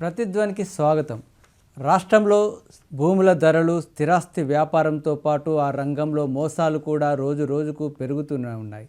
ప్రతిధ్వనికి స్వాగతం. రాష్ట్రంలో భూముల ధరలు స్థిరాస్తి వ్యాపారంతో పాటు ఆ రంగంలో మోసాలు కూడా రోజు రోజుకు పెరుగుతూనే ఉన్నాయి.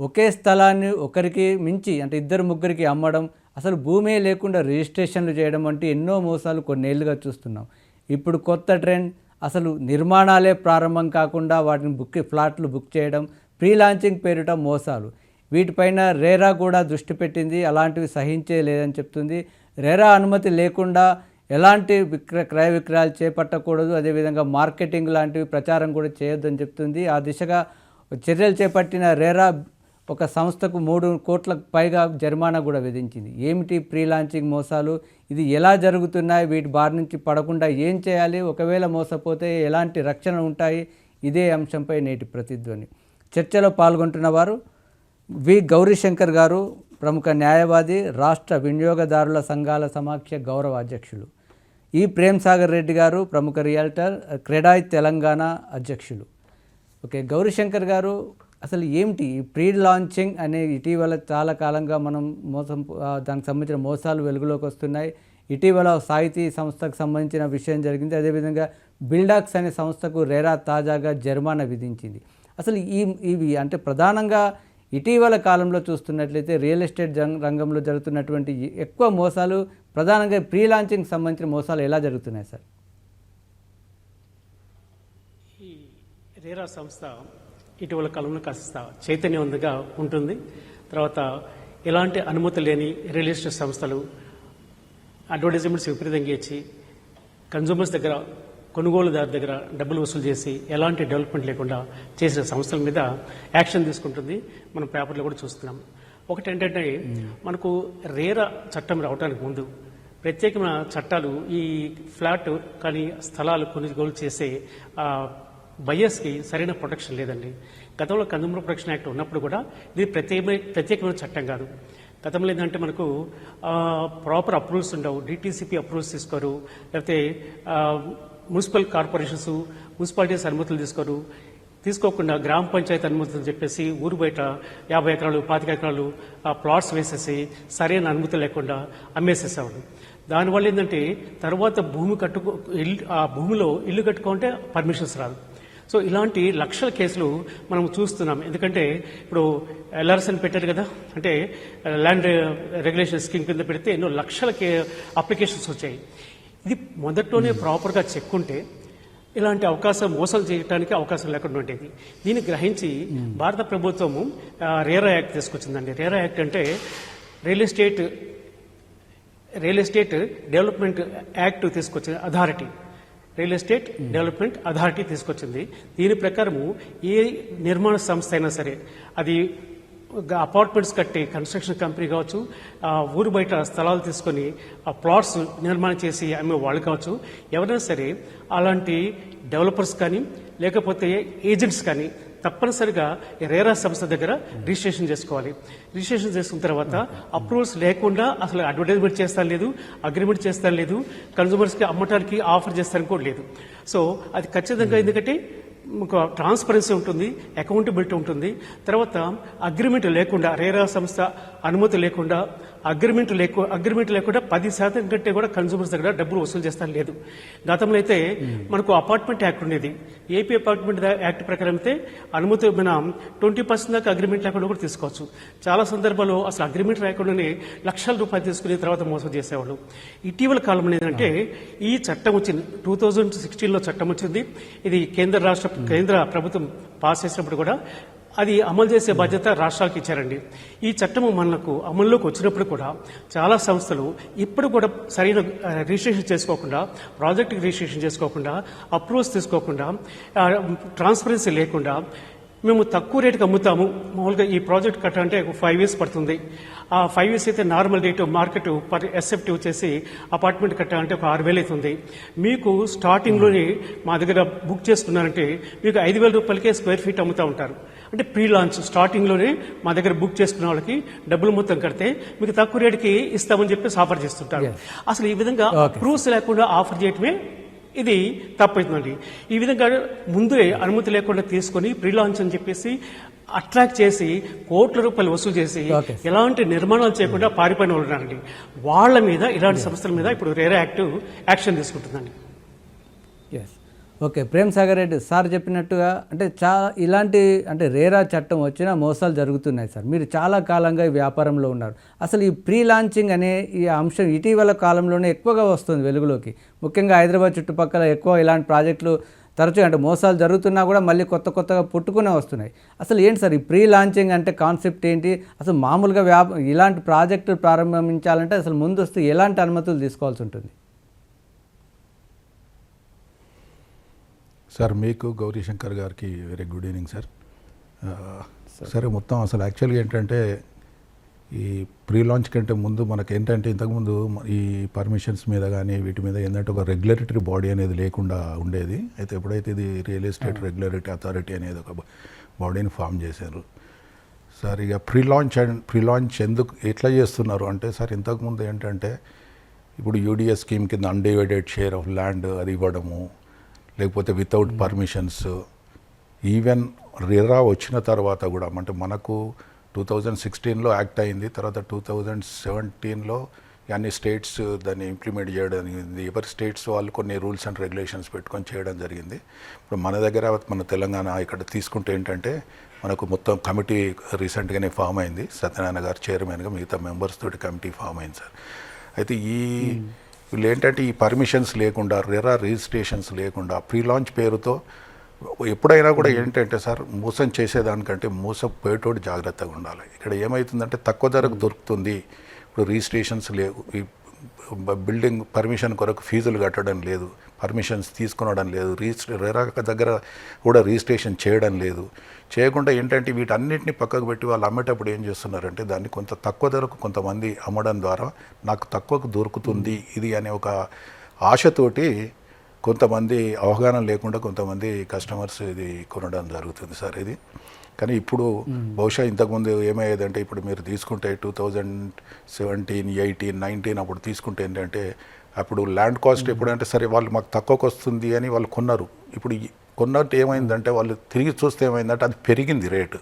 ఒకే స్థలాన్ని ఒకరికి మించి అంటే ఇద్దరు ముగ్గురికి అమ్మడం అసలు భూమే లేకుండా రిజిస్ట్రేషన్లు చేయడం వంటి ఎన్నో మోసాలు కొన్నేళ్ళుగా చూస్తున్నాం. ఇప్పుడు కొత్త ట్రెండ్ అసలు నిర్మాణాలే ప్రారంభం కాకుండా వాటిని బుక్ ఫ్లాట్లు బుక్ చేయడం ప్రీ లాంచింగ్ పేరిట మోసాలు. వీటిపైన రేరా కూడా దృష్టి పెట్టింది అలాంటివి సహించే లేదని చెప్తుంది. రేరా అనుమతి లేకుండా ఎలాంటి విక్ర క్రయ విక్రయాలు చేపట్టకూడదు. అదేవిధంగా మార్కెటింగ్ లాంటివి ప్రచారం కూడా చేయొద్దని చెప్తుంది. ఆ దిశగా చర్యలు చేపట్టిన రేరా ఒక సంస్థకు మూడు కోట్లకు పైగా జరిమానా కూడా విధించింది. ఏమిటి ప్రీ లాంచింగ్ మోసాలు? ఇది ఎలా జరుగుతున్నాయి? వీటి బారి నుంచి పడకుండా ఏం చేయాలి? ఒకవేళ మోసపోతే ఎలాంటి రక్షణ ఉంటాయి? ఇదే అంశంపై నేటి ప్రతిధ్వని. చర్చలో పాల్గొంటున్న వారు వి. గౌరీశంకర్ గారు ప్రముఖ న్యాయవాది రాష్ట్ర వినియోగదారుల సంఘాల సమాఖ్య గౌరవ అధ్యక్షులు. ఈ ప్రేమ్ సాగర్ రెడ్డి గారు ప్రముఖ రియల్టర్ క్రెడాయ్ తెలంగాణ అధ్యక్షులు. ఓకే గౌరీశంకర్ గారు అసలు ఏమిటి ఈ ప్రీ లాంచింగ్ అనే ఇటీవల చాలా కాలంగా మనం మోసం దానికి సంబంధించిన మోసాలు వెలుగులోకి వస్తున్నాయి. ఇటీవల సాహితీ సంస్థకు సంబంధించిన విషయం జరిగింది. అదేవిధంగా బిల్డాక్స్ అనే సంస్థకు రేరా తాజాగా జరిమానా విధించింది. అసలు ఈ ఇవి అంటే ప్రధానంగా ఇటీవల కాలంలో చూస్తున్నట్లయితే రియల్ ఎస్టేట్ రంగంలో జరుగుతున్నటువంటి ఎక్కువ మోసాలు ప్రధానంగా ప్రీ లాంచింగ్ సంబంధించిన మోసాలు ఎలా జరుగుతున్నాయి సార్? ఈ రేరా సంస్థ ఇటీవల కాలంలో కాస్త చైతన్యవంతంగా ఉంటుంది. తర్వాత ఎలాంటి అనుమతి లేని రియల్ ఎస్టేట్ సంస్థలు అడ్వర్టైజ్మెంట్స్ విపరీతంగా ఇచ్చి కన్జ్యూమర్స్ దగ్గర కొనుగోలుదారు దగ్గర డబ్బులు వసూలు చేసి ఎలాంటి డెవలప్మెంట్ లేకుండా చేసిన సంస్థల మీద యాక్షన్ తీసుకుంటుంది. మనం పేపర్లో కూడా చూస్తున్నాం. ఒకటి ఏంటంటే మనకు రేరా చట్టం రావడానికి ముందు ప్రత్యేకమైన చట్టాలు ఈ ఫ్లాట్ కానీ స్థలాలు కొనుగోలు చేసే ఆ, బయర్స్కి సరైన ప్రొటెక్షన్ లేదండి. గతంలో కన్జ్యూమర్ ప్రొటెక్షన్ యాక్ట్ ఉన్నప్పుడు కూడా ఇది ప్రత్యేకమైన ప్రత్యేకమైన చట్టం కాదు. గతంలో ఏంటంటే మనకు ప్రాపర్ అప్రూవల్స్ ఉండవు. డిటీసీపీ అప్రూవల్స్ తీసుకోరు. లేకపోతే మున్సిపల్ కార్పొరేషన్స్ మున్సిపాలిటీస్ అనుమతులు తీసుకోరు. తీసుకోకుండా గ్రామ పంచాయతీ అనుమతులు చెప్పేసి ఊరు బయట యాభై ఎకరాలు పాతిక ఎకరాలు ఆ ప్లాట్స్ వేసేసి సరైన అనుమతి లేకుండా అమ్మేసేసేవాడు. దానివల్ల ఏంటంటే తర్వాత భూమి కట్టుకో ఇల్లు ఆ భూమిలో ఇల్లు కట్టుకుంటే పర్మిషన్స్ రాదు. సో ఇలాంటి లక్షల కేసులు మనం చూస్తున్నాం. ఎందుకంటే ఇప్పుడు ఎల్ఆర్ఎస్ఎన్ పెట్టారు కదా అంటే ల్యాండ్ రెగ్యులేషన్ స్కీమ్ కింద పెడితే ఎన్నో లక్షల కే అప్లికేషన్స్ వచ్చాయి. ఇది మొదట్లోనే ప్రాపర్గా చెక్ ఉంటే ఇలాంటి అవకాశం మోసాలు చేయడానికి అవకాశం లేకుండా ఉండేది. దీన్ని గ్రహించి భారత ప్రభుత్వము రేరా యాక్ట్ తీసుకొచ్చిందండి. రేరా యాక్ట్ అంటే real estate real estate development act తీసుకొచ్చింది authority. Real estate development authority తీసుకొచ్చింది. దీని ప్రకారము ఏ నిర్మాణ సంస్థ అయినా సరే అది అపార్ట్మెంట్స్ కట్టి కన్స్ట్రక్షన్ కంపెనీ కావచ్చు ఆ ఊరు బయట స్థలాలు తీసుకొని ఆ ప్లాట్స్ నిర్మాణం చేసి అమ్మే వాళ్ళు కావచ్చు ఎవరైనా సరే అలాంటి డెవలపర్స్ కానీ లేకపోతే ఏజెంట్స్ కానీ తప్పనిసరిగా రేరా సంస్థ దగ్గర రిజిస్ట్రేషన్ చేసుకోవాలి. రిజిస్ట్రేషన్ చేసుకున్న తర్వాత అప్రూవల్స్ లేకుండా అసలు అడ్వర్టైజ్మెంట్ చేస్తాను లేదు అగ్రిమెంట్ చేస్తాను లేదు కన్సూమర్స్కి అమ్మటానికి ఆఫర్ చేస్తాను కూడా లేదు. సో అది ఖచ్చితంగా ఎందుకంటే ఒక ట్రాన్స్పరెన్సీ ఉంటుంది అకౌంటబిలిటీ ఉంటుంది. తర్వాత అగ్రిమెంట్ లేకుండా రేరా సంస్థ అనుమతి లేకుండా అగ్రిమెంట్ లేకు అగ్రిమెంట్ లేకుండా పది శాతం కంటే కూడా కన్సూమర్స్ దగ్గర డబ్బులు వసూలు చేస్తాను లేదు. గతంలో అయితే మనకు అపార్ట్మెంట్ యాక్ట్ ఉండేది. ఏపీ అపార్ట్మెంట్ యాక్ట్ ప్రకారం అయితే అనుమతి మన ట్వంటీ పర్సెంట్ దాకా అగ్రిమెంట్ లేకుండా కూడా తీసుకోవచ్చు. చాలా సందర్భాల్లో అసలు అగ్రిమెంట్ లేకుండానే లక్షల రూపాయలు తీసుకుని తర్వాత మోసం చేసేవాళ్ళు. ఇటీవల కాలంలో ఏంటంటే ఈ చట్టం వచ్చింది. టూ థౌజండ్ సిక్స్టీన్లో చట్టం వచ్చింది. ఇది కేంద్ర రాష్ట్ర కేంద్ర ప్రభుత్వం పాస్ చేసినప్పుడు కూడా అది అమలు చేసే బాధ్యత రాష్ట్రాలకు ఇచ్చారండి. ఈ చట్టము మనకు అమల్లోకి వచ్చినప్పుడు కూడా చాలా సంస్థలు ఇప్పుడు కూడా సరైన రిజిస్ట్రేషన్ చేసుకోకుండా ప్రాజెక్ట్ రిజిస్ట్రేషన్ చేసుకోకుండా అప్రూవల్స్ తీసుకోకుండా ట్రాన్స్పరెన్సీ లేకుండా మేము తక్కువ రేటుకి అమ్ముతాము. మామూలుగా ఈ ప్రాజెక్ట్ కట్టాలంటే ఒక ఫైవ్ ఇయర్స్ పడుతుంది. ఆ ఫైవ్ ఇయర్స్ అయితే normal rate market per SFT వచ్చేసి అపార్ట్మెంట్ కట్టాలంటే ఒక ఆరు వేలు అవుతుంది. మీకు స్టార్టింగ్లోనే మా దగ్గర బుక్ చేసుకున్నారంటే మీకు ఐదు వేల రూపాయలకే స్క్వేర్ ఫీట్ అమ్ముతూ ఉంటారు. అంటే ప్రీ లాంచ్ స్టార్టింగ్లోనే మా దగ్గర బుక్ చేసుకున్న వాళ్ళకి డబ్బులు మొత్తం కడితే మీకు తక్కువ రేటుకి ఇస్తామని చెప్పేసి ఆఫర్ చేస్తుంటారు. అసలు ఈ విధంగా అప్రూవ్స్ లేకుండా ఆఫర్ చేయటమే ఇది తప్పవుతుందండి ఈ విధంగా ముందే అనుమతి లేకుండా తీసుకొని ప్రీ లాంచ్ అని చెప్పేసి అట్రాక్ట్ చేసి కోట్ల రూపాయలు వసూలు చేసి. ఎలాంటి నిర్మాణాలు చేయకుండా పారిపోయిన వాళ్ళు ఉన్నారండి. వాళ్ళ మీద ఇలాంటి సంస్థల మీద ఇప్పుడు RERA act action తీసుకుంటుందండి. Yes okay Prem Sagar Reddy sir చెప్పినట్టుగా అంటే చా ఇలాంటి అంటే రేరా చట్టం వచ్చినా మోసాలు జరుగుతున్నాయి సార్. మీరు చాలా కాలంగా ఈ వ్యాపారంలో ఉన్నారు. అసలు ఈ ప్రీ లాంచింగ్ అనే ఈ అంశం ఇటీవల కాలంలోనే ఎక్కువగా వస్తుంది వెలుగులోకి. ముఖ్యంగా హైదరాబాద్ చుట్టుపక్కల ఎక్కువ ఇలాంటి ప్రాజెక్టులు తరచుగా అంటే మోసాలు జరుగుతున్నా కూడా మళ్ళీ కొత్త కొత్తగా పుట్టుకునే వస్తున్నాయి. అసలు ఏంటి సార్ ఈ ప్రీ లాంచింగ్ అంటే కాన్సెప్ట్ ఏంటి? అసలు మామూలుగా వ్యాప ఇలాంటి ప్రాజెక్టులు ప్రారంభించాలంటే అసలు ముందస్తు ఎలాంటి అనుమతులు తీసుకోవాల్సి ఉంటుంది? సార్ మీకు గౌరీశంకర్ గారికి వెరీ గుడ్ ఈవినింగ్ సార్ సరే మొత్తం అసలు యాక్చువల్గా ఏంటంటే ఈ ప్రీ లాంచ్ కంటే ముందు మనకి ఏంటంటే ఇంతకుముందు ఈ పర్మిషన్స్ మీద కానీ వీటి మీద ఏంటంటే ఒక రెగ్యులేటరీ బాడీ అనేది లేకుండా ఉండేది. అయితే ఎప్పుడైతే ఇది రియల్ ఎస్టేట్ రెగ్యులేటరీ అథారిటీ అనేది ఒక బాడీని ఫామ్ చేశారు. సార్ ఇక pre launch and pre launch ఎందుకు ఎట్లా చేస్తున్నారు? అంటే సార్ ఇంతకుముందు ఏంటంటే ఇప్పుడు యూడిఎస్ స్కీమ్ కింద అన్డివైడెడ్ షేర్ ఆఫ్ ల్యాండ్ అది ఇవ్వడము లేకపోతే వితౌట్ పర్మిషన్స్ ఈవెన్ రిరా వచ్చిన తర్వాత కూడా అంటే మనకు టూ థౌజండ్ సిక్స్టీన్లో యాక్ట్ అయింది తర్వాత టూ థౌజండ్ సెవెంటీన్లో అన్ని స్టేట్స్ దాన్ని ఇంప్లిమెంట్ చేయడం జరిగింది. ఎవరి స్టేట్స్ వాళ్ళు కొన్ని రూల్స్ అండ్ రెగ్యులేషన్స్ పెట్టుకొని చేయడం జరిగింది. ఇప్పుడు మన దగ్గర మన తెలంగాణ ఇక్కడ తీసుకుంటే ఏంటంటే మనకు మొత్తం కమిటీ రీసెంట్గానే ఫామ్ అయింది. సత్యనారాయణ గారు చైర్మన్గా మిగతా మెంబర్స్ తోటి కమిటీ ఫామ్ అయింది సార్. అయితే ఈ hmm. వీళ్ళు ఏంటంటే ఈ పర్మిషన్స్ లేకుండా రెరా రిజిస్ట్రేషన్స్ లేకుండా ప్రీ లాంచ్ పేరుతో ఎప్పుడైనా కూడా ఏంటంటే సార్ మోసం చేసేదానికంటే మోసపోయేటోడు జాగ్రత్తగా ఉండాలి. ఇక్కడ ఏమవుతుందంటే తక్కువ ధరకు దొరుకుతుంది. ఇప్పుడు రిజిస్ట్రేషన్స్ లేవు. బిల్డింగ్ పర్మిషన్ కొరకు ఫీజులు కట్టడం లేదు. పర్మిషన్స్ తీసుకునడం లేదు. రిజిస్ట్రే రెరా దగ్గర కూడా రిజిస్ట్రేషన్ చేయడం లేదు. చేయకుండా ఏంటంటే వీటన్నిటిని పక్కకు పెట్టి వాళ్ళు అమ్మేటప్పుడు ఏం చేస్తున్నారంటే దాన్ని కొంత తక్కువ ధరకు కొంతమంది అమ్మడం ద్వారా నాకు తక్కువకు దొరుకుతుంది. ఇది అనే ఒక ఆశతోటి కొంతమంది అవగాహన లేకుండా కొంతమంది కస్టమర్స్ ఇది కొనడం జరుగుతుంది సార్ ఇది. కానీ ఇప్పుడు బహుశా ఇంతకుముందు ఏమయ్యేదంటే ఇప్పుడు మీరు తీసుకుంటే two thousand seventeen eighteen nineteen అప్పుడు తీసుకుంటే ఏంటంటే అప్పుడు ల్యాండ్ కాస్ట్ ఎప్పుడంటే సరే వాళ్ళు మాకు తక్కువకు వస్తుంది అని వాళ్ళు కొన్నారు. ఇప్పుడు కొన్నట్టు ఏమైందంటే వాళ్ళు తిరిగి చూస్తే ఏమైందంటే అది పెరిగింది రేటు.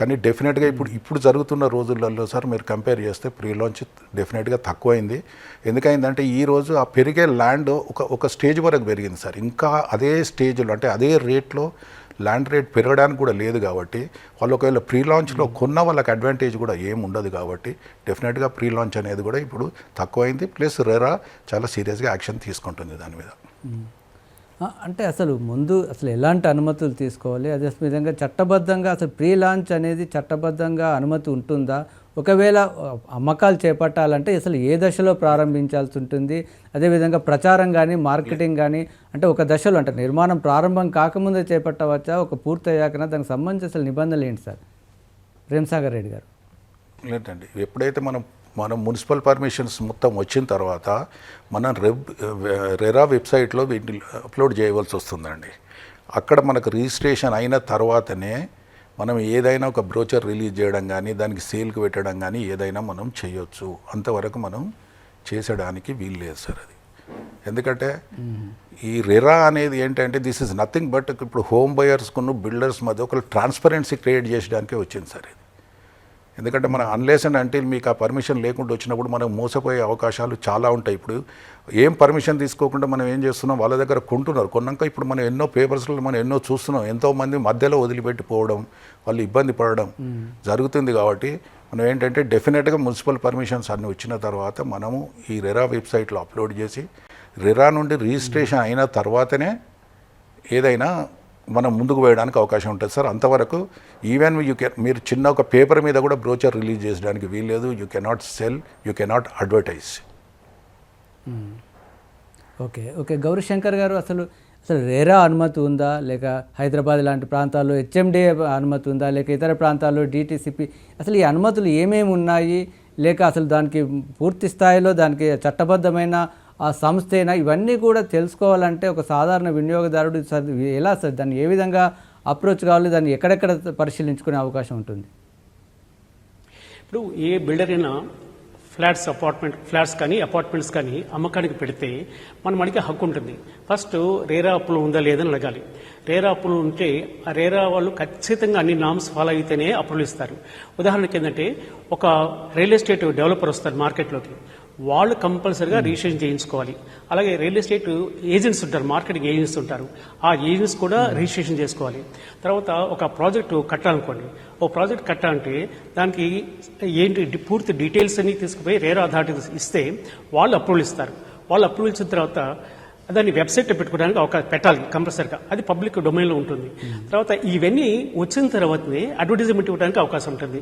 కానీ డెఫినెట్గా ఇప్పుడు ఇప్పుడు జరుగుతున్న రోజులలో సార్ మీరు కంపేర్ చేస్తే ప్రీ లాంచ్ డెఫినెట్గా తక్కువైంది. ఎందుకైందంటే ఈ రోజు ఆ పెరిగే ల్యాండ్ ఒక ఒక స్టేజ్ వరకు పెరిగింది సార్. ఇంకా అదే స్టేజ్లో అంటే అదే రేట్లో ల్యాండ్ రేట్ పెరగడానికి కూడా లేదు కాబట్టి వాళ్ళు ఒకవేళ ప్రీ లాంచ్లో కొన్న వాళ్ళకి అడ్వాంటేజ్ కూడా ఏం ఉండదు కాబట్టి డెఫినెట్గా ప్రీ లాంచ్ అనేది కూడా ఇప్పుడు తక్కువైంది. ప్లస్ రెరా చాలా సీరియస్గా యాక్షన్ తీసుకుంటుంది దాని మీద. అంటే అసలు ముందు అసలు ఎలాంటి అనుమతులు తీసుకోవాలి? అదే విధంగా చట్టబద్ధంగా అసలు ప్రీ లాంచ్ అనేది చట్టబద్ధంగా అనుమతి ఉంటుందా? ఒకవేళ అమ్మకాలు చేపట్టాలంటే అసలు ఏ దశలో ప్రారంభించాల్సి ఉంటుంది? అదేవిధంగా ప్రచారం కానీ మార్కెటింగ్ కానీ అంటే ఒక దశలో అంటే నిర్మాణం ప్రారంభం కాకముందే చేపట్టవచ్చా? ఒక పూర్తయ్యాకనా? దానికి సంబంధించి అసలు నిబంధనలు ఏంటి సార్? ప్రేమ్సాగర్ రెడ్డి గారు. లేదండి ఎప్పుడైతే మనం మనం మున్సిపల్ పర్మిషన్స్ మొత్తం వచ్చిన తర్వాత మనం రెబ్ రెరా వెబ్సైట్లో వీటిని అప్లోడ్ చేయవలసి వస్తుందండి. అక్కడ మనకు రిజిస్ట్రేషన్ అయిన తర్వాతనే మనం ఏదైనా ఒక బ్రోచర్ రిలీజ్ చేయడం కానీ దానికి సేల్కి పెట్టడం కానీ ఏదైనా మనం చేయొచ్చు. అంతవరకు మనం చేసడానికి వీలు లేదు సార్ అది. ఎందుకంటే ఈ రెరా అనేది ఏంటంటే దిస్ ఇస్ నథింగ్ బట్ ఇప్పుడు హోమ్ బయర్స్కును బిల్డర్స్ మధ్య ఒక ట్రాన్స్పరెన్సీ క్రియేట్ చేయడానికే వచ్చింది సార్ ఇది. ఎందుకంటే మనం అన్లేస్ అండ్ అంటే మీకు ఆ పర్మిషన్ లేకుండా వచ్చినప్పుడు మనం మోసపోయే అవకాశాలు చాలా ఉంటాయి. ఇప్పుడు ఏం పర్మిషన్ తీసుకోకుండా మనం ఏం చేస్తున్నాం? వాళ్ళ దగ్గర కొంటున్నారు. కొన్నాక ఇప్పుడు మనం ఎన్నో పేపర్స్లో మనం ఎన్నో చూస్తున్నాం. ఎంతో మంది మధ్యలో వదిలిపెట్టి పోవడం వాళ్ళు ఇబ్బంది పడడం జరుగుతుంది కాబట్టి మనం ఏంటంటే డెఫినెట్గా మున్సిపల్ పర్మిషన్స్ అన్ని వచ్చిన తర్వాత మనము ఈ రెరా వెబ్సైట్లో అప్లోడ్ చేసి రెరా నుండి రిజిస్ట్రేషన్ అయిన తర్వాతనే ఏదైనా మనం ముందుకు వేయడానికి అవకాశం ఉంటుంది సార్. అంతవరకు ఈవెన్ యూ కెన్ మీరు చిన్న ఒక పేపర్ మీద కూడా బ్రోచర్ రిలీజ్ చేయడానికి వీల్లేదు. You cannot sell you cannot advertise okay okay Gaurishankar గారు అసలు అసలు రేరా అనుమతి ఉందా? లేక హైదరాబాద్ లాంటి ప్రాంతాల్లో హెచ్ఎండి అనుమతి ఉందా? లేక ఇతర ప్రాంతాల్లో డిటీసీపీ అసలు ఈ అనుమతులు ఏమేమి ఉన్నాయి? లేక అసలు దానికి పూర్తి స్థాయిలో దానికి చట్టబద్ధమైన ఆ సంస్థ అయినా ఇవన్నీ కూడా తెలుసుకోవాలంటే ఒక సాధారణ వినియోగదారుడు సార్ ఎలా సార్? దాన్ని ఏ విధంగా అప్రోచ్ కావాలి? దాన్ని ఎక్కడెక్కడ పరిశీలించుకునే అవకాశం ఉంటుంది? ఇప్పుడు ఏ బిల్డర్ అయినా ఫ్లాట్స్ అపార్ట్మెంట్ ఫ్లాట్స్ కానీ అపార్ట్మెంట్స్ కానీ అమ్మకానికి పెడితే మనం మనకి హక్కు ఉంటుంది. ఫస్ట్ రేరా అప్పులు ఉందా లేదని అడగాలి. రేరా అప్పులు ఉంటే ఆ రేరా వాళ్ళు ఖచ్చితంగా అన్ని నామ్స్ ఫాలో అయితేనే అప్పులు ఇస్తారు. ఉదాహరణకి ఏంటంటే ఒక రియల్ ఎస్టేట్ డెవలపర్ వస్తారు మార్కెట్లోకి. వాళ్ళు కంపల్సరిగా రిజిస్ట్రేషన్ చేయించుకోవాలి. అలాగే రియల్ ఎస్టేట్ ఏజెంట్స్ ఉంటారు మార్కెటింగ్ ఏజెంట్స్ ఉంటారు. ఆ ఏజెంట్స్ కూడా రిజిస్ట్రేషన్ చేసుకోవాలి. తర్వాత ఒక ప్రాజెక్టు కట్టాలనుకోండి. ఓ ప్రాజెక్ట్ కట్టాలంటే దానికి ఏంటి పూర్తి డీటెయిల్స్ అన్ని తీసుకుపోయి రేరా అథారిటీస్ ఇస్తే వాళ్ళు అప్రూవల్ ఇస్తారు. వాళ్ళు అప్రూవల్ ఇచ్చిన తర్వాత దాన్ని వెబ్సైట్ పెట్టుకోవడానికి ఒక పెట్టాలి కంపల్సరిగా. అది పబ్లిక్ డొమైన్లో ఉంటుంది. తర్వాత ఇవన్నీ వచ్చిన తర్వాతనే అడ్వర్టైజ్మెంట్ ఇవ్వడానికి అవకాశం ఉంటుంది.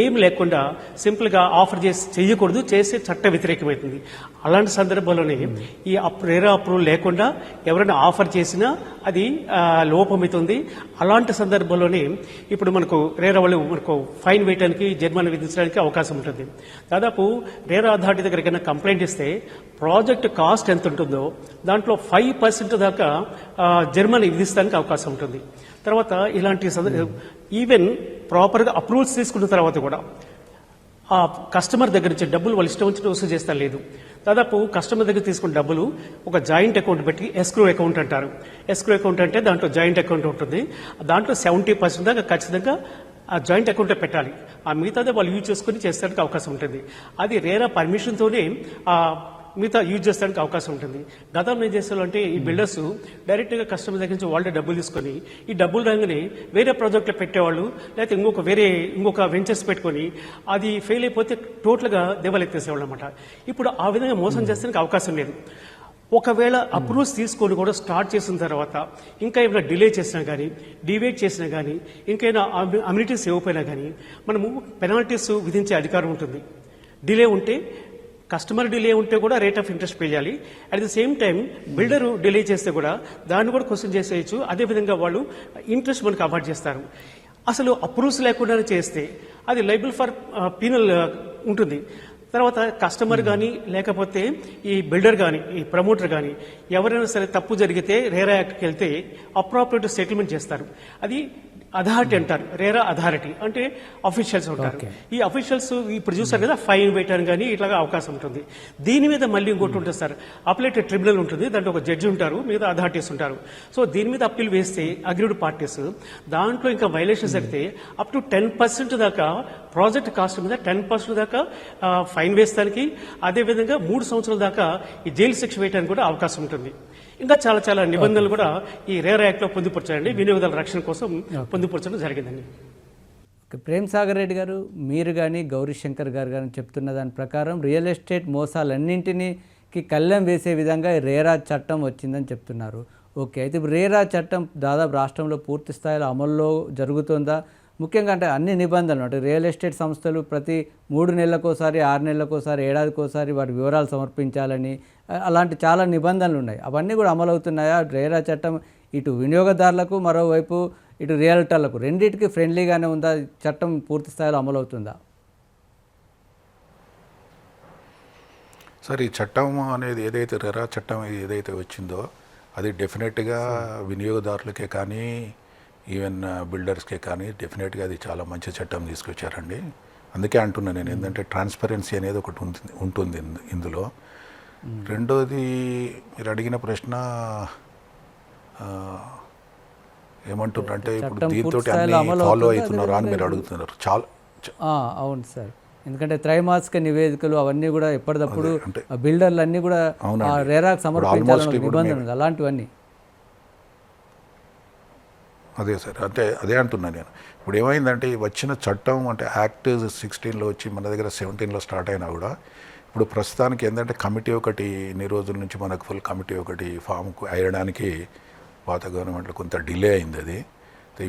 ఏం లేకుండా సింపుల్గా ఆఫర్ చేసి చేయకూడదు చేస్తే చట్ట వ్యతిరేకమవుతుంది అలాంటి సందర్భంలోనే ఈ అప్ రేరా అప్రూవల్ లేకుండా ఎవరైనా ఆఫర్ చేసినా అది లోపమవుతుంది. అలాంటి సందర్భంలోనే ఇప్పుడు మనకు రేరా వాళ్ళు మనకు ఫైన్ వేయడానికి జరిమానా విధించడానికి అవకాశం ఉంటుంది. దాదాపు రేరా అథారిటీ దగ్గర కంప్లైంట్ ఇస్తే ప్రాజెక్ట్ కాస్ట్ ఎంత ఉంటుందో దాంట్లో ఫైవ్ పర్సెంట్ దాకా జర్మనీ విధిస్తానికి అవకాశం ఉంటుంది. తర్వాత ఇలాంటి ఈవెన్ ప్రాపర్గా అప్రూవల్స్ తీసుకున్న తర్వాత కూడా ఆ కస్టమర్ దగ్గర నుంచి డబ్బులు వాళ్ళు ఇష్టం వచ్చిన వసూలు చేస్తా లేదు. దాదాపు కస్టమర్ దగ్గర తీసుకున్న డబ్బులు ఒక జాయింట్ అకౌంట్ పెట్టి ఎస్క్రో అకౌంట్ అంటారు. ఎస్క్రో అకౌంట్ అంటే దాంట్లో జాయింట్ అకౌంట్ ఉంటుంది. దాంట్లో సెవెంటీ పర్సెంట్ దాకా ఖచ్చితంగా ఆ జాయింట్ అకౌంట్లో పెట్టాలి. ఆ మిగతాదే వాళ్ళు యూజ్ చేసుకుని చేసేందుకు అవకాశం ఉంటుంది. అది రేరా పర్మిషన్తోనే ఆ మిగతా యూజ్ చేసడానికి అవకాశం ఉంటుంది. గతంలో ఏం చేసేవాళ్ళు అంటే ఈ బిల్డర్స్ డైరెక్ట్గా కస్టమర్ దగ్గర నుంచి వాళ్ళే డబ్బులు తీసుకొని ఈ డబ్బులు రాగానే వేరే ప్రాజెక్టులో పెట్టేవాళ్ళు లేకపోతే ఇంకొక వేరే ఇంకొక వెంచర్స్ పెట్టుకొని అది ఫెయిల్ అయిపోతే టోటల్గా దెబ్బలెత్తేసేవాళ్ళు అనమాట ఇప్పుడు ఆ విధంగా మోసం చేసేందుకు అవకాశం లేదు. ఒకవేళ అప్రూవ్స్ తీసుకొని కూడా స్టార్ట్ చేసిన తర్వాత ఇంకా ఏమైనా డిలే చేసినా కానీ డివేట్ చేసినా కానీ ఇంకైనా అమ్యూనిటీస్ ఇవ్వకపోయినా కానీ మనము పెనాల్టీస్ విధించే అధికారం ఉంటుంది. డిలే ఉంటే కస్టమర్ డిలే ఉంటే కూడా రేట్ ఆఫ్ ఇంట్రెస్ట్ పే చేయాలి. At the same time builder delay చేస్తే కూడా దాన్ని కూడా క్వశ్చన్ చేసేయచ్చు. అదేవిధంగా వాళ్ళు ఇంట్రెస్ట్ మనకు అవాయిడ్ చేస్తారు. అసలు అప్రూవ్స్ లేకుండా చేస్తే అది లైబుల్ ఫర్ పీనల్ ఉంటుంది. తర్వాత కస్టమర్ కానీ లేకపోతే ఈ బిల్డర్ కానీ ఈ ప్రమోటర్ కానీ ఎవరైనా సరే తప్పు జరిగితే రేరా యాక్ట్కి వెళ్తే అప్రాపరేట్ సెటిల్మెంట్ చేస్తారు. అది అథారిటీ అంటారు రేరా అథారిటీ అంటే అఫీషియల్స్ ఉంటారు. ఈ అఫీషియల్స్ ఇప్పుడు చూసారు కదా ఫైన్ వేయడానికి కానీ ఇట్లాగా అవకాశం ఉంటుంది. దీని మీద మళ్ళీ ఇంకోటి ఉంటుంది సార్ అప్లేటెడ్ ట్రిబ్యునల్ ఉంటుంది దాంట్లో ఒక జడ్జి ఉంటారు మిగతా అథారిటీస్ ఉంటారు. సో దీని మీద అప్పీల్ వేస్తే అగ్రీడ్ పార్టీస్ దాంట్లో ఇంకా వైలేషన్స్ జరిగితే అప్ టు టెన్ పర్సెంట్ దాకా ప్రాజెక్ట్ కాస్ట్ మీద టెన్ పర్సెంట్ దాకా ఫైన్ వేస్తానికి అదేవిధంగా మూడు సంవత్సరాల దాకా ఈ జైలు శిక్ష వేయడానికి కూడా అవకాశం ఉంటుంది. ఇంకా చాలా చాలా నిబంధనలు కూడా ఈ రేర్ యాక్ట్లో పొందుపరచారండి. వినియోగదారుల రక్షణ కోసం పొందుపరచడం జరిగిందండి. ప్రేమ్ సాగర్ రెడ్డి గారు మీరు కానీ గౌరీ శంకర్ గారు కానీ చెప్తున్న దాని ప్రకారం రియల్ ఎస్టేట్ మోసాలన్నింటికి కళ్ళెం వేసే విధంగా రేరా చట్టం వచ్చిందని చెప్తున్నారు. ఓకే అయితే ఇప్పుడు రేరా చట్టం దాదాపు రాష్ట్రంలో పూర్తి స్థాయిలో అమల్లో జరుగుతుందా? ముఖ్యంగా అంటే అన్ని నిబంధనలు అంటే రియల్ ఎస్టేట్ సంస్థలు ప్రతి మూడు నెలలకోసారి ఆరు నెలలకోసారి ఏడాదికోసారి వాటి వివరాలు సమర్పించాలని అలాంటి చాలా నిబంధనలు ఉన్నాయి. అవన్నీ కూడా అమలవుతున్నాయా? రేరా చట్టం ఇటు వినియోగదారులకు మరోవైపు ఇటు రియల్టర్లకు రెండింటికి ఫ్రెండ్లీగానే ఉందా? చట్టం పూర్తి స్థాయిలో అమలవుతుందా? సార్ ఈ చట్టం అనేది ఏదైతే రెరా చట్టం ఏదైతే వచ్చిందో అది డెఫినెట్గా వినియోగదారులకే కానీ ఈవెన్ బిల్డర్స్కే కానీ డెఫినెట్గా అది చాలా మంచి చట్టం తీసుకొచ్చారండి. అందుకే అంటున్నా నేను ఏంటంటే ట్రాన్స్పరెన్సీ అనేది ఒకటి ఉంటుంది ఉంటుంది ఇందు- ఇందులో. రెండోది మీరు అడిగిన ప్రశ్న ఏమంటున్నారంటే ఇప్పుడు దీంతో అన్ని ఫాలో? అవుతున్నారా అని మీరు అడుగుతున్నారు. చాలా అవును సార్. ఎందుకంటే త్రైమాసిక నివేదికలు అవన్నీ కూడా ఎప్పటికప్పుడు బిల్డర్లు అన్నీ కూడా రేరాకు సమర్పించాలని నిబంధనలు. అలాంటివన్నీ. అదే సార్ అంటే అదే అంటున్నా నేను. ఇప్పుడు ఏమైందంటే వచ్చిన చట్టం అంటే యాక్ట్ సిక్స్టీన్లో వచ్చి మన దగ్గర సెవెంటీన్లో స్టార్ట్ అయినా కూడా ఇప్పుడు ప్రస్తుతానికి ఏంటంటే కమిటీ ఒకటి ఇన్ని రోజుల నుంచి మనకు ఫుల్ కమిటీ ఒకటి ఫామ్కు వేయడానికి పాత గవర్నమెంట్లో కొంత డిలే అయింది అది.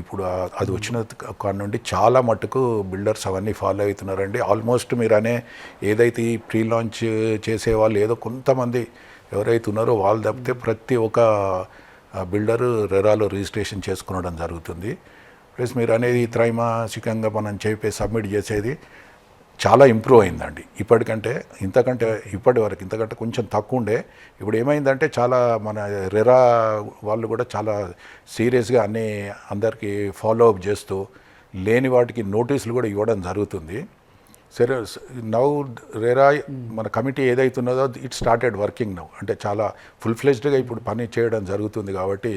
ఇప్పుడు అది వచ్చిన కాడ నుండి చాలా మట్టుకు బిల్డర్స్ అవన్నీ ఫాలో అవుతున్నారండి. ఆల్మోస్ట్ మీరు అనే ఏదైతే ఈ ప్రీ లాంచ్ చేసే వాళ్ళు ఏదో కొంతమంది ఎవరైతే ఉన్నారో వాళ్ళు తప్పితే ప్రతి ఒక్క బిల్డరు రెరాలో రిజిస్ట్రేషన్ చేసుకునడం జరుగుతుంది. ప్లస్ మీరు అనేది త్రైమాసికంగా మనం చెప్పి సబ్మిట్ చేసేది చాలా ఇంప్రూవ్ అయిందండి. ఇప్పటికంటే ఇంతకంటే ఇప్పటి వరకు ఇంతకంటే కొంచెం తక్కువ ఉండే. ఇప్పుడు ఏమైందంటే చాలా మన రెరా వాళ్ళు కూడా చాలా సీరియస్గా అన్నీ అందరికీ ఫాలో అప్ చేస్తూ లేని వాటికి నోటీసులు కూడా ఇవ్వడం జరుగుతుంది. సరే నౌ రేరా మన కమిటీ ఏదైతున్నదో ఇట్ స్టార్టెడ్ వర్కింగ్ నౌ అంటే చాలా ఫుల్ ఫ్లెజ్డ్గా ఇప్పుడు పని చేయడం జరుగుతుంది కాబట్టి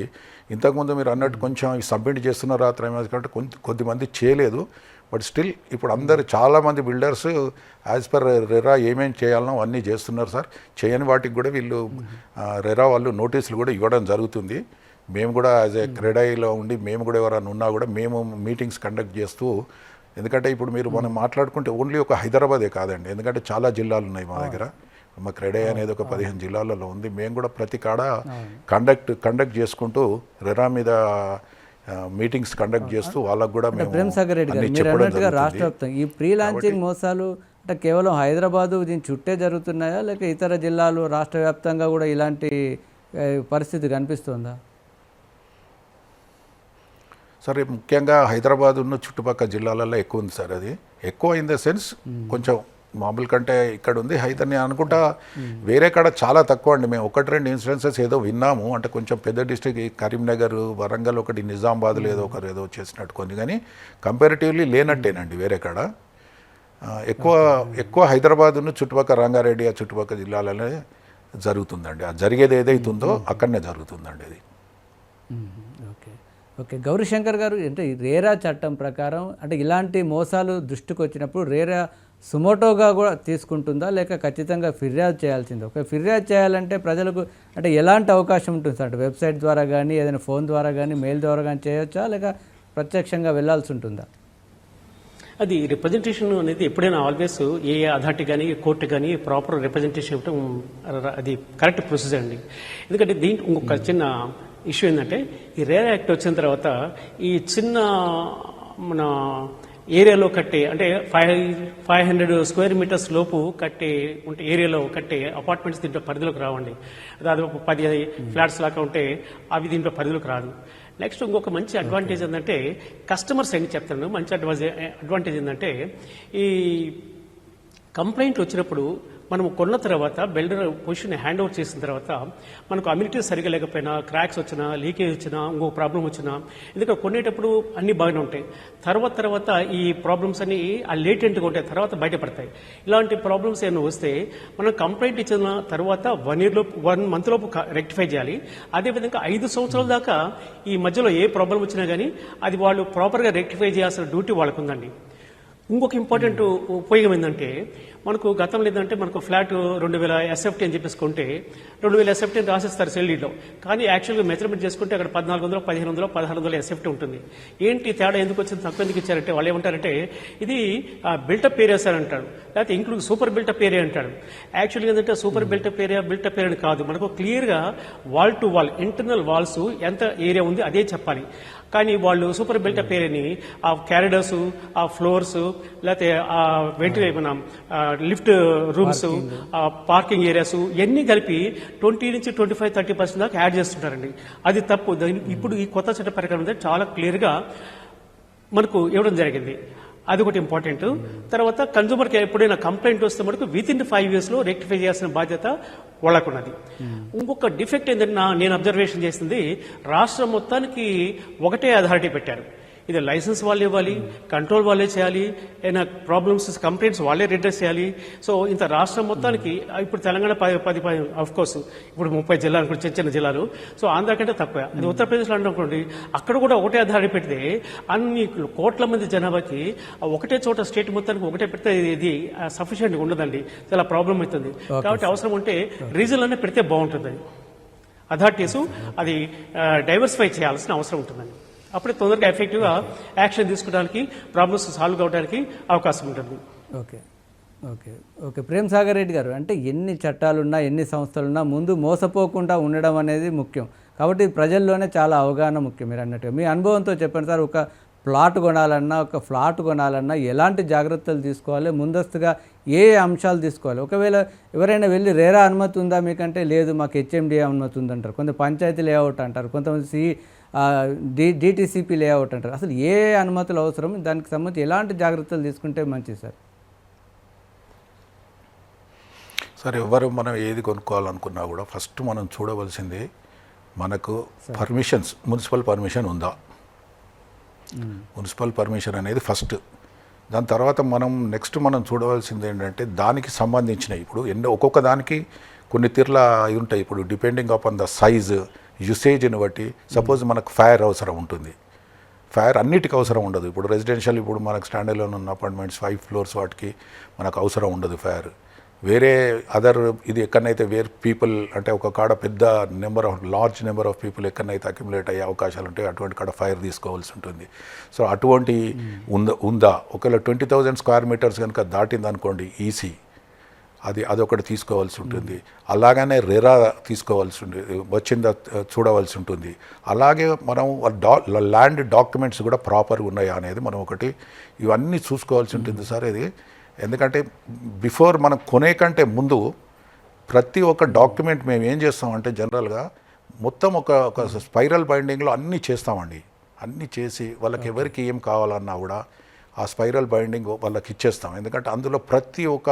ఇంతకుముందు మీరు అన్నట్టు కొంచెం సబ్మిట్ చేస్తున్నారు ఆ త్రైమాసిక కంటే కొంత కొద్దిమంది చేయలేదు. బట్ స్టిల్ ఇప్పుడు అందరు చాలామంది బిల్డర్స్ యాజ్ పర్ రెరా ఏమేమి చేయాలనో అన్నీ చేస్తున్నారు సార్. చేయని వాటికి కూడా వీళ్ళు ఆ, రెరా వాళ్ళు నోటీసులు కూడా ఇవ్వడం జరుగుతుంది. మేము కూడా యాజ్ ఏ క్రెడైలో ఉండి మేము కూడా ఎవరైనా ఉన్నా కూడా మేము మీటింగ్స్ కండక్ట్ చేస్తూ ఎందుకంటే ఇప్పుడు మీరు మనం మాట్లాడుకుంటే ఓన్లీ ఒక హైదరాబాదే కాదండి. ఎందుకంటే చాలా జిల్లాలు ఉన్నాయి మా దగ్గర. మా క్రెడే అనేది ఒక పదిహేను జిల్లాలలో ఉంది. మేము కూడా ప్రతి కాడ కండక్ట్ కండక్ట్ చేసుకుంటూ రెరా మీద మీటింగ్స్ కండక్ట్ చేస్తూ వాళ్ళకు కూడా మేము ప్రేమ్ సాగర్ రెడ్డి గారు రాష్ట్ర. వ్యాప్తంగా ఈ ప్రీ లాంచింగ్ మోసాలు అంటే కేవలం హైదరాబాదు దీని చుట్టే జరుగుతున్నాయా? లేక ఇతర జిల్లాలు రాష్ట్ర వ్యాప్తంగా కూడా ఇలాంటి పరిస్థితి కనిపిస్తుందా? సరే ముఖ్యంగా హైదరాబాద్ ఉన్న చుట్టుపక్కల జిల్లాలలో ఎక్కువ ఉంది సార్ అది. ఎక్కువ ఇన్ ద సెన్స్ కొంచెం మామూలు కంటే ఇక్కడ ఉంది అయితే నేను అనుకుంటా వేరే కాడ చాలా తక్కువ అండి. మేము ఒకటి రెండు ఇన్సిడెన్సెస్ ఏదో విన్నాము. అంటే కొంచెం పెద్ద డిస్ట్రిక్ట్ కరీంనగర్ వరంగల్ ఒకటి నిజామాబాద్లో ఏదో ఒకరు ఏదో చేసినట్టు కొన్ని కానీ కంపారిటివ్లీ లేనట్టేనండి వేరే కాడ. ఎక్కువ ఎక్కువ హైదరాబాద్ ఉన్న చుట్టుపక్కల రంగారెడ్డి ఆ చుట్టుపక్కల జిల్లాలలో జరుగుతుందండి. ఆ జరిగేది ఏదైతుందో అక్కడనే జరుగుతుందండి అది. ఓకే. ఓకే గౌరీశంకర్ గారు అంటే రేరా చట్టం ప్రకారం అంటే ఇలాంటి మోసాలు దృష్టికి వచ్చినప్పుడు రేరా సుమోటోగా కూడా తీసుకుంటుందా లేక ఖచ్చితంగా ఫిర్యాదు చేయాల్సిందే? ఒక ఫిర్యాదు చేయాలంటే ప్రజలకు అంటే ఎలాంటి అవకాశం ఉంటుంది సార్? అంటే వెబ్సైట్ ద్వారా కానీ ఏదైనా ఫోన్ ద్వారా కానీ మెయిల్ ద్వారా కానీ చేయొచ్చా లేక ప్రత్యక్షంగా వెళ్ళాల్సి ఉంటుందా? అది రిప్రజెంటేషన్ అనేది ఎప్పుడైనా ఆల్వేస్ ఏ అథారిటీ కానీ కోర్టు కానీ ప్రాపర్ రిప్రజెంటేషన్ ఇవ్వటం అది కరెక్ట్ ప్రొసీజర్ అండి. ఎందుకంటే దీంట్లో ఇంకొక చిన్న ఇష్యూ ఏంటంటే ఈ రేర్ యాక్ట్ వచ్చిన తర్వాత ఈ చిన్న మన ఏరియాలో కట్టే అంటే five five hundred square meters లోపు కట్టే ఉంటే ఏరియాలో కట్టే అపార్ట్మెంట్స్ దీంట్లో పరిధిలోకి రావండి. దాదాపు పది ఫ్లాట్స్ లాగా ఉంటే అవి దీంట్లో పరిధిలోకి రాదు. నెక్స్ట్ ఇంకొక మంచి అడ్వాంటేజ్ ఏంటంటే కస్టమర్స్ అని చెప్తాను మంచి అడ్వాంటేజ్ ఏంటంటే ఈ కంప్లైంట్ వచ్చినప్పుడు మనం కొన్న తర్వాత బిల్డర్ పొజిషన్ హ్యాండ్ ఓవర్ చేసిన తర్వాత మనకు అమ్యూనిటీస్ సరిగా లేకపోయినా క్రాక్స్ వచ్చినా లీకేజ్ వచ్చినా ఇంకో ప్రాబ్లం వచ్చినా ఎందుకంటే కొనేటప్పుడు అన్ని బాగానే ఉంటాయి. తర్వాత తర్వాత ఈ ప్రాబ్లమ్స్ అన్ని ఆ లేటెంట్గా ఉంటాయి తర్వాత బయటపడతాయి. ఇలాంటి ప్రాబ్లమ్స్ ఏమైనా వస్తే మనం కంప్లైంట్ ఇచ్చిన తర్వాత వన్ ఇయర్ లోపు వన్ మంత్ లోపు రెక్టిఫై చేయాలి. అదేవిధంగా ఐదు సంవత్సరాల దాకా ఈ మధ్యలో ఏ ప్రాబ్లం వచ్చినా కానీ అది వాళ్ళు ప్రాపర్గా రెక్టిఫై చేయాల్సిన డ్యూటీ వాళ్ళకు ఉందండి ఇంకొక ఇంపార్టెంట్ ఉపయోగం ఏంటంటే మనకు గతంలో ఏంటంటే మనకు ఫ్లాట్ రెండు వేల ఎస్ఎఫ్టీ అని చెప్పేసి కొంటే రెండు వేల ఎస్ఎఫ్టీ అని రాసిస్తారు సెల్డీలో కానీ యాక్చువల్గా మెజర్మెంట్ చేసుకుంటే అక్కడ పద్నాలుగు వందలు పదిహేను వందలు పదహారు వందలు ఎస్ఎఫ్టీ ఉంటుంది. ఏంటి తేడా ఎందుకు వచ్చింది? తక్కువ ఎందుకు ఇచ్చారంటే వాళ్ళు ఏమంటారంటే ఇది బిల్టప్ ఏరియాస్ అని అంటాడు లేకపోతే ఇంక్లూడ్ సూపర్ బిల్టప్ ఏరియా అంటాడు యాక్చువల్గా ఏంటంటే super built up area built up area కాదు. మనకు క్లియర్గా wall to wall internal walls ఎంత ఏరియా ఉంది అదే చెప్పాలి. కానీ వాళ్ళు సూపర్ బిల్టప్ ఏరియాని ఆ క్యారిడర్స్ ఆ ఫ్లోర్స్ లేకపోతే ఆ వెంటిలే మన లిఫ్ట్ రూమ్స్ ఆ పార్కింగ్ ఏరియాస్ ఇవన్నీ కలిపి ట్వంటీ నుంచి ట్వంటీ ఫైవ్ థర్టీ పర్సెంట్ దాకా యాడ్ చేస్తుంటారండి. అది తప్పు. దాని- ఇప్పుడు ఈ కొత్త చట్ట ప్రకారం చాలా క్లియర్గా మనకు ఇవ్వడం జరిగింది. అది ఒకటి ఇంపార్టెంట్ తర్వాత కన్జ్యూమర్కి ఎప్పుడైనా కంప్లైంట్ వస్తే మనకు విత్ ఇన్ ఫైవ్ ఇయర్స్లో రెక్టిఫై చేయాల్సిన బాధ్యత వాళ్ళకున్నది. ఇంకొక డిఫెక్ట్ ఏంటంటే నేను అబ్జర్వేషన్ చేసింది రాష్ట్రం మొత్తానికి ఒకటే అథారిటీ పెట్టారు. ఇది లైసెన్స్ వాళ్ళు ఇవ్వాలి కంట్రోల్ వాళ్ళే చేయాలి ఏదైనా ప్రాబ్లమ్స్ కంప్లైంట్స్ వాళ్ళే రిడ్రెస్ చేయాలి. సో ఇంత రాష్ట్రం మొత్తానికి ఇప్పుడు తెలంగాణ పది పది ఆఫ్ కోర్స్ ఇప్పుడు ముప్పై జిల్లాలు చిన్న చిన్న జిల్లాలు. సో ఆంధ్ర కంటే తక్కువ. అది ఉత్తరప్రదేశ్లో అనుకోండి అక్కడ కూడా ఒకటే అథారిటీ పెడితే అన్ని కోట్ల మంది జనాభాకి ఒకటే చోట స్టేట్ మొత్తానికి ఒకటే పెడితే ఇది సఫిషియెంట్ ఉండదండి. చాలా ప్రాబ్లం అవుతుంది. కాబట్టి అవసరం ఉంటే రీజన్లోనే పెడితే బాగుంటుంది అథారిటీస్ అది డైవర్సిఫై చేయాల్సిన అవసరం ఉంటుందండి. అప్పుడే తొందరగా ఎఫెక్టివ్గా యాక్షన్ తీసుకోవడానికి ప్రాబ్లమ్స్ సాల్వ్ కావడానికి అవకాశం ఉంటుంది. Okay. Okay. Okay. Prem Sagar Reddy గారు అంటే ఎన్ని చట్టాలున్నా ఎన్ని సంస్థలున్నా ముందు మోసపోకుండా ఉండడం అనేది ముఖ్యం. కాబట్టి ప్రజల్లోనే చాలా అవగాహన ముఖ్యం మీరు అన్నట్టుగా. మీ అనుభవంతో చెప్పండి సార్ ఒక ప్లాట్ కొనాలన్నా ఒక ఫ్లాట్ కొనాలన్నా ఎలాంటి జాగ్రత్తలు తీసుకోవాలి ముందస్తుగా ఏ అంశాలు తీసుకోవాలి? ఒకవేళ ఎవరైనా వెళ్ళి రేరా అనుమతి ఉందా మీకంటే? లేదు మాకు హెచ్ఎండి అనుమతి ఉందంటారు. కొంత పంచాయతీ లేఅవుట్ అంటారు. కొంతమంది సి డి డిటీసీపీ లేఅవుట్ అంటారు. అసలు ఏ అనుమతులు అవసరం? దానికి సంబంధించి ఎలాంటి జాగ్రత్తలు తీసుకుంటే మంచిది సార్? సరే ఎవరు మనం ఏది కొనుక్కోవాలనుకున్నా కూడా ఫస్ట్ మనం చూడవలసింది మనకు పర్మిషన్స్ మున్సిపల్ పర్మిషన్ ఉందా? మున్సిపల్ పర్మిషన్ అనేది ఫస్ట్. దాని తర్వాత మనం నెక్స్ట్ మనం చూడవలసింది ఏంటంటే దానికి సంబంధించినవి. ఇప్పుడు ఎన్నో ఒక్కొక్క దానికి కొన్ని తీర్ల అయి ఉంటాయి. ఇప్పుడు డిపెండింగ్ అపాన్ ద సైజ్ యూసేజ్ని బట్టి సపోజ్ మనకు ఫైర్ అవసరం ఉంటుంది. ఫైర్ అన్నిటికీ అవసరం ఉండదు. ఇప్పుడు రెసిడెన్షియల్ ఇప్పుడు మనకు స్టాండర్డ్లో ఉన్న అపార్ట్మెంట్స్ ఫైవ్ ఫ్లోర్స్ వాటికి మనకు అవసరం ఉండదు ఫైర్. వేరే అదర్ ఇది ఎక్కడనైతే వేర్ పీపుల్ అంటే ఒక కాడ పెద్ద number of large number of people ఎక్కడనైతే accumulate అయ్యే అవకాశాలు ఉంటాయి అటువంటి కాడ ఫైర్ తీసుకోవాల్సి ఉంటుంది. సో అటువంటి ఉందా ఉందా? ఒకవేళ ట్వంటీ థౌజండ్ స్క్వేర్ మీటర్స్ కనుక దాటింది అనుకోండి ఈసీ. అది అదొకటి తీసుకోవాల్సి ఉంటుంది. అలాగనే రెరా తీసుకోవాల్సి ఉంటుంది వచ్చిందా చూడవలసి ఉంటుంది. అలాగే మనం డా ల్యాండ్ డాక్యుమెంట్స్ కూడా ప్రాపర్గా ఉన్నాయా అనేది మనం ఒకటి ఇవన్నీ చూసుకోవాల్సి ఉంటుంది సార్ ఇది. ఎందుకంటే బిఫోర్ మనం కొనే కంటే ముందు ప్రతి ఒక్క డాక్యుమెంట్ మేము ఏం చేస్తామంటే జనరల్గా మొత్తం ఒక ఒక స్పైరల్ బైండింగ్లో అన్నీ చేస్తామండి. అన్నీ చేసి వాళ్ళకి ఎవరికి ఏం కావాలన్నా కూడా ఆ స్పైరల్ బైండింగ్ వాళ్ళకి ఇచ్చేస్తాం ఎందుకంటే అందులో ప్రతి ఒక్క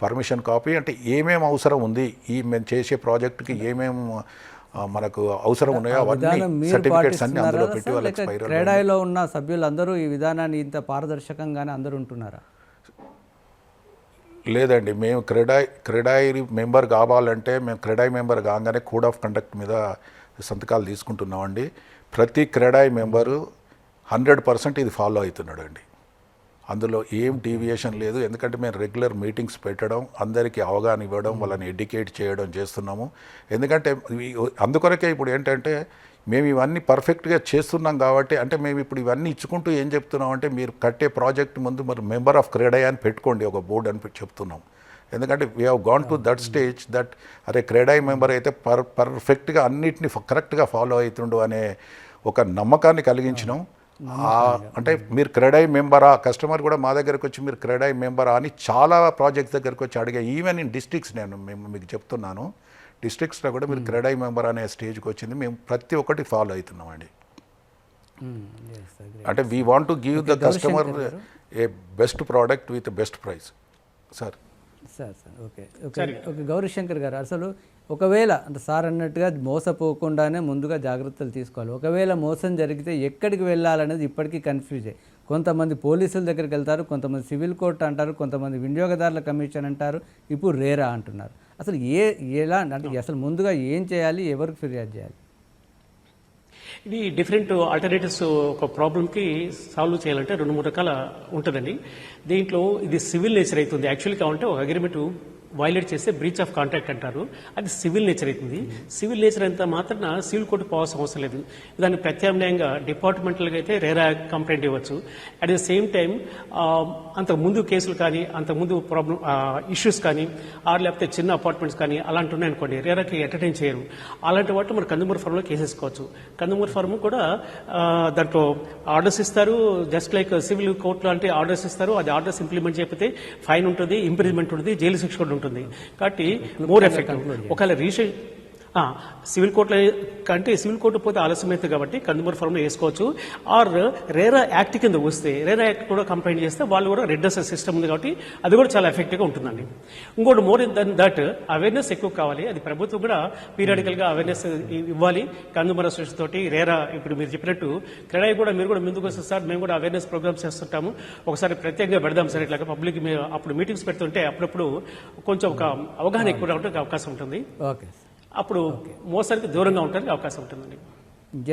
పర్మిషన్ కాపీ అంటే ఏమేం అవసరం ఉంది? ఈ మేము చేసే ప్రాజెక్ట్కి ఏమేం ఆ, మనకు అవసరం ఉన్నాయో అవన్నీ సర్టిఫికేట్స్ అన్ని అందులో పెట్టి? వాళ్ళకి స్పైరల్ క్రేడాయిలో ఉన్న సభ్యులందరూ ఈ విధానాన్ని ఇంత పారదర్శకంగానే అందరూ ఉంటున్నారా? లేదండి. మేము క్రెడాయ్ క్రెడాయి మెంబర్ కావాలంటే మేము క్రెడాయి మెంబర్ కాగానే కోడ్ ఆఫ్ కండక్ట్ మీద సంతకాలు తీసుకుంటున్నామండి. ప్రతి క్రెడాయి మెంబరు హండ్రెడ్ పర్సెంట్ ఇది ఫాలో అవుతున్నాడు అండి అందులో ఏం డీవియేషన్ లేదు. ఎందుకంటే మేము రెగ్యులర్ మీటింగ్స్ పెట్టడం అందరికీ అవగాహన ఇవ్వడం వాళ్ళని ఎడ్యుకేట్ చేయడం చేస్తున్నాము. ఎందుకంటే అందుకొరకే ఇప్పుడు ఏంటంటే మేము ఇవన్నీ పర్ఫెక్ట్గా చేస్తున్నాం కాబట్టి అంటే మేము ఇప్పుడు ఇవన్నీ ఇచ్చుకుంటూ ఏం చెప్తున్నాం అంటే మీరు కట్టే ప్రాజెక్ట్ ముందు మరి మెంబర్ ఆఫ్ క్రెడై అని పెట్టుకోండి ఒక బోర్డు అని చెప్తున్నాం. ఎందుకంటే we have gone to that stage that అరే క్రెడై మెంబర్ అయితే పర్ పర్ఫెక్ట్గా అన్నిటిని కరెక్ట్గా ఫాలో అవుతుండు అనే ఒక నమ్మకాన్ని కలిగించినాం. అంటే మీరు క్రెడై మెంబరా? కస్టమర్ కూడా మా దగ్గరకు వచ్చి మీరు క్రెడై మెంబరా అని చాలా ప్రాజెక్ట్స్ దగ్గరకు వచ్చి అడిగా. ఈవెన్ ఇన్ డిస్ట్రిక్ట్స్ నేను మేము మీకు చెప్తున్నాను. డిస్ట్రిక్ట్స్లో కూడా మీరు క్రెడై మెంబర్ అనే స్టేజ్కి వచ్చింది. మేము ప్రతి ఒక్కటి ఫాలో అవుతున్నామండి అంటే we want to give the customer a best product with best price sir sir sir okay okay okay Gaurishankar గారు అసలు ఒకవేళ అంటే సార్ అన్నట్టుగా మోసపోకుండానే ముందుగా జాగ్రత్తలు తీసుకోవాలి. ఒకవేళ మోసం జరిగితే ఎక్కడికి వెళ్ళాలనేది ఇప్పటికీ కన్ఫ్యూజే. కొంతమంది పోలీసుల దగ్గరికి వెళ్తారు కొంతమంది సివిల్ కోర్టు అంటారు కొంతమంది వినియోగదారుల కమిషన్ అంటారు. ఇప్పుడు రేరా అంటున్నారు. అసలు ఏ ఎలా అంటే అసలు ముందుగా ఏం చేయాలి ఎవరికి ఫిర్యాదు చేయాలి? ఇది డిఫరెంట్ ఆల్టర్నేటివ్స్ ఒక ప్రాబ్లంకి సాల్వ్ చేయాలంటే రెండు మూడు రకాల ఉంటుందండి. దీంట్లో ఇది సివిల్ నేచర్ అవుతుంది. యాక్చువల్గా ఉంటే ఒక అగ్రిమెంట్ వైలేట్ చేస్తే బ్రీచ్ ఆఫ్ కాంట్రాక్ట్ అంటారు. అది సివిల్ నేచర్ అవుతుంది. సివిల్ నేచర్ అంత మాత్రం సివిల్ కోర్టు పోవాల్సిన అవసరం లేదు. దాన్ని ప్రత్యామ్నాయంగా డిపార్ట్మెంటల్గా అయితే రేరా కంప్లైంట్ ఇవ్వచ్చు. అట్ ద సేమ్ టైం అంతకు ముందు కేసులు కానీ అంతకు ముందు ప్రాబ్లం ఇష్యూస్ కానీ ఆరు లేకపోతే చిన్న అపార్ట్మెంట్స్ కానీ అలాంటి ఉన్నాయనుకోండి రేరాకి ఎంటర్టైన్ చేయరు. అలాంటి వాటి మన కందుమూరు ఫార్మ్లో కేసేసుకోవచ్చు కందుమూరు ఫార్మ్ కూడా దాంట్లో ఆర్డర్స్ ఇస్తారు. జస్ట్ లైక్ సివిల్ కోర్టులో అంటే ఆర్డర్స్ ఇస్తారు. అది ఆర్డర్స్ ఇంప్లిమెంట్ చేయకపోతే ఫైన్ ఉంటుంది ఇంప్రిజ్మెంట్ ఉంటుంది జైలు శిక్ష కూడా ఉంటుంది. కాబట్టి మోర్ ఎఫెక్టివ్ ఒకవేళ రీసెంట్ సివిల్ కోర్టులో కంటే సివిల్ కోర్టు పోతే ఆలస్యం అవుతుంది కాబట్టి కందుమూరు ఫార్మ్లో వేసుకోవచ్చు. ఆర్ రేరా యాక్ట్ కింద వస్తే రేరా యాక్ట్ కూడా కంప్లైంట్ చేస్తే వాళ్ళు కూడా రెడ్ సిస్టమ్ ఉంది కాబట్టి అది కూడా చాలా ఎఫెక్టివ్గా ఉంటుందండి. ఇంకోటి మోర్ దన్ దట్ అవేర్నెస్ ఎక్కువ కావాలి. అది ప్రభుత్వం కూడా పీరియాడికల్గా అవేర్నెస్ ఇవ్వాలి. కందుమూర అసోసియేషన్ తోటి రేరా ఇప్పుడు మీరు చెప్పినట్టు క్రెడాయి కూడా మీరు కూడా ముందుకు వస్తే సార్ మేము కూడా అవేర్నెస్ ప్రోగ్రామ్స్ చేస్తుంటాము. ఒకసారి ప్రత్యేకంగా పెడదాం సార్ ఇట్లా పబ్లిక్ అప్పుడు మీటింగ్స్ పెడుతుంటే అప్పుడప్పుడు కొంచెం ఒక అవగాహన ఎక్కువ రావడానికి అవకాశం ఉంటుంది. ఓకే అప్పుడు మోసానికి దూరంగా ఉండడానికి అవకాశం ఉంటుందండి.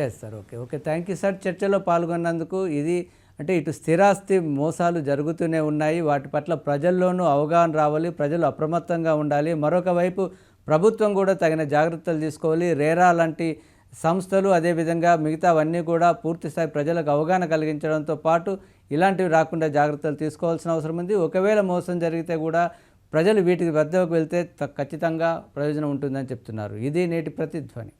Yes sir okay okay thank you sir చర్చలో పాల్గొన్నందుకు ఇది అంటే ఇటు స్థిరాస్తి మోసాలు జరుగుతూనే ఉన్నాయి. వాటి పట్ల ప్రజల్లోనూ అవగాహన రావాలి. ప్రజలు అప్రమత్తంగా ఉండాలి. మరొక వైపు ప్రభుత్వం కూడా తగిన జాగ్రత్తలు తీసుకోవాలి. రేరా లాంటి సంస్థలు అదేవిధంగా మిగతావన్నీ కూడా పూర్తిస్థాయి ప్రజలకు అవగాహన కలిగించడంతో పాటు ఇలాంటివి రాకుండా జాగ్రత్తలు తీసుకోవాల్సిన అవసరం ఉంది. ఒకవేళ మోసం జరిగితే కూడా ప్రజలు వీటికి వద్దకు వెళ్తే త- ఖచ్చితంగా ప్రయోజనం ఉంటుందని చెప్తున్నారు. ఇది నేటి ప్రతిధ్వని.